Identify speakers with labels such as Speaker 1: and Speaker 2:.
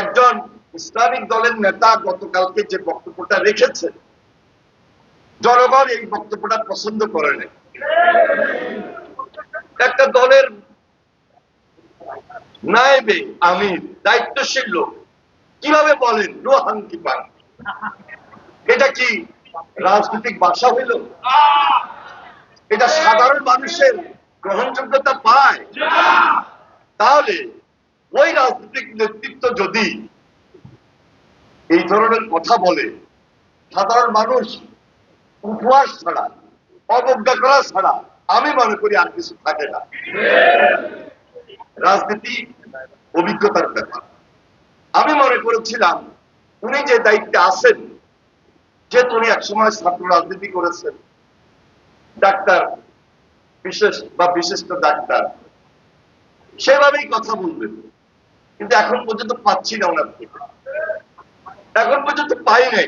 Speaker 1: একজন ইসলামিক দলের নেতা গতকালকে যে বক্তব্যটা রেখেছে, জনগণ এই বক্তব্যটা পছন্দ করে নাই। একটা দলের নায়েবে আমির, দায়িত্বশীল লোক, কীভাবে বলেন রোহাঙ্কি পান? এটা কি রাজনৈতিক ভাষা হইল? এটা সাধারণ মানুষের গ্রহণযোগ্যতা পায়? তাহলে ওই রাজনৈতিক নেতৃত্ব যদি এই ধরনের কথা বলে, সাধারণ মানুষ উপহাস ছাড়া, অবজ্ঞা করা ছাড়া, আমি মনে করি আর কিছু থাকে না। রাজনীতি অভিজ্ঞতার ব্যাপার। আমি মনে করেছিলাম, উনি যে দায়িত্বে আছেন, যেহেতু উনি একসময় ছাত্র রাজনীতি করেছেন, ডাক্তার, বিশেষ বা বিশিষ্ট ডাক্তার, সেভাবেই কথা বলবেন। কিন্তু এখন পর্যন্ত পাচ্ছি না ওনার থেকে। এখন পর্যন্ত পাই নাই।